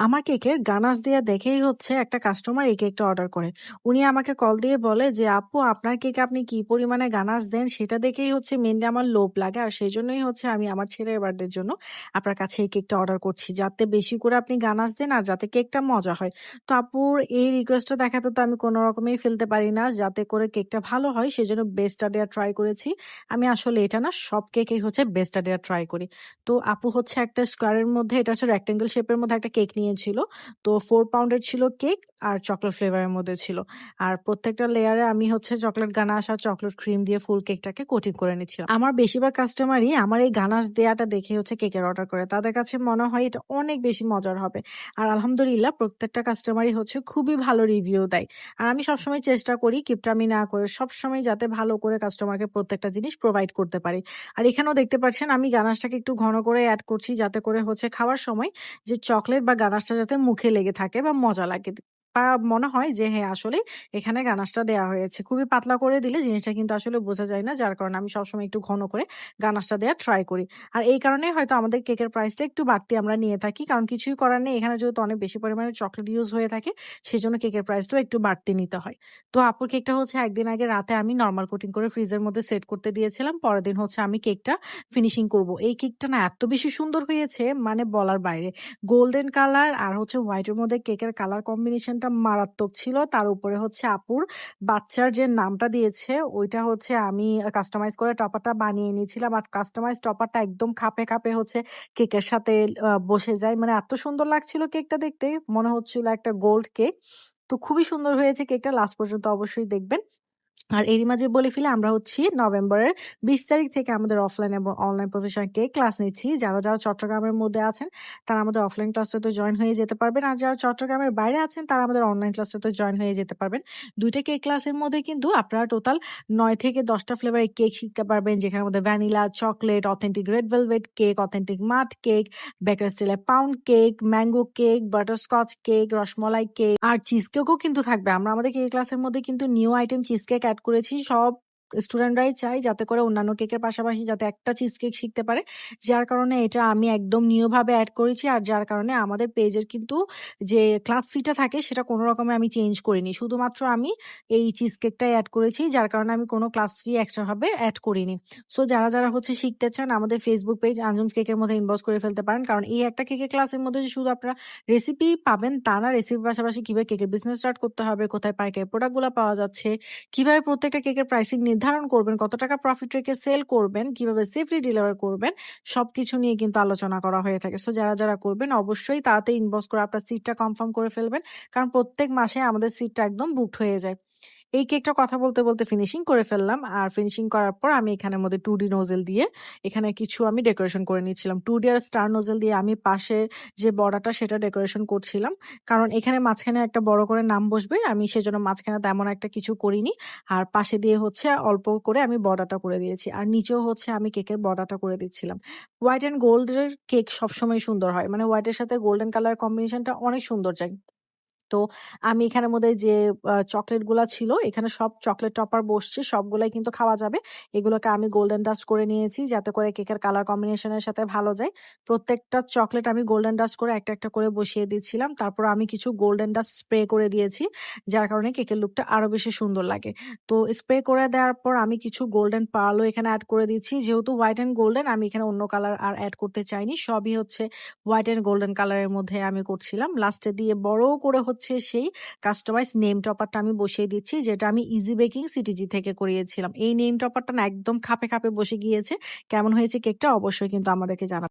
আমার কেকের গানাশ দেয়া দেখেই হচ্ছে একটা কাস্টমার এই কেকটা অর্ডার করে। উনি আমাকে কল দিয়ে বলে যে, "আপু আপনার কেকে আপনি কি পরিমাণে গানাশ দেন সেটা দেখেই হচ্ছে মেনলি আমার লোভ লাগে। আর সেই জন্যই হচ্ছে আমি আমার ছেলের বার্থডের জন্য আপনার কাছে এই কেকটা অর্ডার করছি। যাতে বেশি করে আপনি গানাশ দেন আর যাতে কেকটা মজা হয়।" তো আপুর এই রিকোয়েস্টটা দেখাতে তো আমি কোনো রকমেই ফেলতে পারি না। যাতে করে কেকটা ভালো হয় সেই সেজন্য বেস্টটা দেয়া ট্রাই করেছি। আমি আসলে এটা না সব কেকেই হচ্ছে বেস্টটা দেয়া ট্রাই করি। তো আপু হচ্ছে একটা স্কোয়ারের মধ্যে এটা হচ্ছে রেক্টেঙ্গেল শেপের মধ্যে একটা কেক নিয়েছিল। তো ফোর পাউন্ডের ছিল কেক আর চকলেট ফ্লেভারের মধ্যে ছিল। আর প্রত্যেকটা লেয়ারে আমি হচ্ছে চকোলেট গানাশ আর চকলেট ক্রিম দিয়ে ফুল কেকটাকে কোটিং করে নিচ্ছিলাম। আমার বেশিরভাগ কাস্টমারই আমার এই গানাশ দেয়াটা দেখে হচ্ছে কেকের অর্ডার করে। তাদের কাছে মনে হয় এটা অনেক বেশি মজার হবে। আর আলহামদুলিল্লাহ প্রত্যেকটা কাস্টমারই হচ্ছে খুবই ভালো রিভিউ দেয়। আর আমি সবসময় চেষ্টা করি কিপটামি না করে সবসময় যাতে ভালো করে কাস্টমারকে প্রত্যেকটা জিনিস প্রোভাইড করতে পারি। আর এখানেও দেখতে পাচ্ছেন আমি গানাশটাকে একটু ঘন করে অ্যাড করছি যাতে করে হচ্ছে খাওয়ার সময় যে চকলেট বা গানাশটা যাতে মুখে লেগে থাকে বা মজা লাগে। মনে হয় যে হ্যাঁ আসলেই এখানে গানাশটা দেয়া হয়েছে। খুবই পাতলা করে দিলে জিনিসটা কিন্তু আসলে বোঝা যায় না। যার কারণে আমি সবসময় একটু ঘন করে গানাশটা দেওয়ার ট্রাই করি। আর এই কারণেই হয়তো আমাদের কেকের প্রাইসটা একটু বাড়তি আমরা নিয়ে থাকি। কারণ কিছুই করার নেই। এখানে যেহেতু অনেক বেশি পরিমাণে চকলেট ইউজ হয়ে থাকে, সেজন্য কেকের প্রাইসটাও একটু বাড়তি নিতে হয়। তো আপুর কেকটা হচ্ছে একদিন আগে রাতে আমি নর্মাল কোটিং করে ফ্রিজের মধ্যে সেট করতে দিয়েছিলাম। পরের দিন হচ্ছে আমি কেকটা ফিনিশিং করব। এই কেকটা না এত বেশি সুন্দর হয়েছে মানে বলার বাইরে। গোল্ডেন কালার আর হচ্ছে হোয়াইটের মধ্যে কেকের কালার কম্বিনেশনটা মারাত্মক ছিল। তার উপরে হচ্ছে আপুর বাচ্চার যে নামটা দিয়েছে ওইটা হচ্ছে আমি কাস্টমাইজ করে টপারটা বানিয়ে নিয়েছিলাম। আর কাস্টমাইজ টপারটা একদম খাপে, খাপে হচ্ছে কেকের সাথে বসে যায়। মানে এত সুন্দর লাগছিল কেকটা দেখতে। মনে হচ্ছিল একটা গোল্ড কেক। তো খুবই সুন্দর হয়েছে কেকটা। লাস্ট পর্যন্ত অবশ্যই দেখবেন। আর এরই মাঝে বলে ফেলে আমরা হচ্ছি নভেম্বরের ২০ তারিখ থেকে আমাদের অফলাইন এবং অনলাইন প্রফেশনাল কেক ক্লাস নিচ্ছি। যারা, যারা চট্টগ্রামের মধ্যে আছেন তারা আমাদের অফলাইন ক্লাসটাতে জয়েন হয়ে যেতে পারবেন। আর যারা চট্টগ্রামের বাইরে আছেন তারা আমাদের অনলাইন ক্লাসটাতে জয়েন হয়ে যেতে পারবেন। ২ টা কেক ক্লাসের মধ্যে কিন্তু আপনারা টোটাল নয় থেকে ১০ টা ফ্লেভারের কেক শিখতে পারবেন। যেখানের মধ্যে vanilla, chocolate authentic red velvet cake, authentic mud cake, baker স্টাইলের pound cake, mango cake, butterscotch cake, rasmalai cake আর চিজ কেকও কিন্তু থাকবে। আমরা আমাদের কেক ক্লাসের মধ্যে কিন্তু new item cheese cake add করেছি। সব স্টুডেন্টরাই চাই যাতে করে অন্যান্য কেকের পাশাপাশি যাতে একটা চিজ কেক শিখতে পারে। যার কারণে এটা আমি একদম নিউ অ্যাড করেছি। আর যার কারণে আমাদের পেজের কিন্তু যে ক্লাস ফিটা থাকে সেটা কোনো রকমে আমি চেঞ্জ করিনি। শুধুমাত্র আমি এই চিজ কেকটাই এড করেছি। যার কারণে আমি কোনো ক্লাস ফি এক্সট্রাভাবে অ্যাড করিনি। সো যারা, যারা হচ্ছে শিখতে চান আমাদের ফেসবুক পেজ আঞ্জুমস কেকের মধ্যে ইনবক্স করে ফেলতে পারেন। কারণ এই একটা কেকের ক্লাসের মধ্যে যে শুধু আপনারা রেসিপি পাবেন তা না। রেসিপির পাশাপাশি কীভাবে কেকের বিজনেস স্টার্ট করতে হবে, কোথায় পাইকারি প্রোডাক্টগুলো পাওয়া যাচ্ছে, কীভাবে প্রত্যেকটা কেকের প্রাইসিং নির্ধারণ করবেন, কত টাকা প্রফিট রেখে সেল করবেন, কীভাবে সেফলি ডেলিভার করবেন সবকিছু নিয়ে কিন্তু আলোচনা করা হয়ে থাকে। সো যারা, যারা করবেন অবশ্যই তাড়াতাড়ি ইনবক্স করে আপনার সিটটা কনফার্ম করে ফেলবেন। কারণ প্রত্যেক মাসে আমাদের সিটটা একদম বুকড হয়ে যায়। এই কেকটা কথা বলতে, বলতে ফিনিশিং করে ফেললাম। আর ফিনিশিং করার পর আমি এখানের মধ্যে টু ডি নোজেল দিয়ে এখানে কিছু আমি ডেকোরেশন করে নিচ্ছিলাম। 2D আর স্টার নোজেল দিয়ে আমি পাশে যে বর্ডারটা সেটা ডেকোরেশন করছিলাম। কারণ এখানে মাঝখানে একটা বড় করে নাম বসবে। আমি সেজন্য মাঝখানে তেমন একটা কিছু করিনি। আর পাশে দিয়ে হচ্ছে অল্প করে আমি বর্ডারটা করে দিয়েছি। আর নিচেও হচ্ছে আমি কেকের বর্ডারটা করে দিচ্ছিলাম। হোয়াইট অ্যান্ড গোল্ডের কেক সবসময় সুন্দর হয়। মানে হোয়াইটের সাথে গোল্ডেন কালার কম্বিনেশনটা অনেক সুন্দর যায়। তো আমি এখানের মধ্যে যে আ চকোলেটগুলা ছিল এখানে সব চকলেট টপার বসছে। সবগুলাই কিন্তু খাওয়া যাবে। এগুলোকে আমি গোল্ডেন ডাস্ট করে নিয়েছি যাতে করে কেকের কালার কম্বিনেশন এর সাথে ভালো যায়। প্রত্যেকটা চকলেট আমি গোল্ডেন ডাস্ট করে একটা, একটা করে বসিয়ে দিচ্ছিলাম। তারপর আমি কিছু গোল্ডেন ডাস্ট স্প্রে করে দিয়েছি। যার কারণে কেকের লুকটা আরও বেশি সুন্দর লাগে। তো স্প্রে করে দেওয়ার পর আমি কিছু গোল্ডেন পার্লও এখানে অ্যাড করে দিচ্ছি। যেহেতু হোয়াইট অ্যান্ড গোল্ডেন আমি এখানে অন্য কালার আর অ্যাড করতে চাইনি। সবই হচ্ছে হোয়াইট অ্যান্ড গোল্ডেন কালারের মধ্যে আমি করছিলাম। লাস্টে দিয়ে বড় করে হচ্ছে সেই কাস্টমাইজ নেম টপারটা আমি বসিয়ে দিচ্ছি। যেটা আমি ইজি বেকিং সিটিজি থেকে করিয়েছিলাম। এই নেম টপারটা না একদম খাপে, খাপে বসে গিয়েছে। কেমন হয়েছে কেকটা অবশ্যই কিন্তু আমাদেরকে জানাবেন।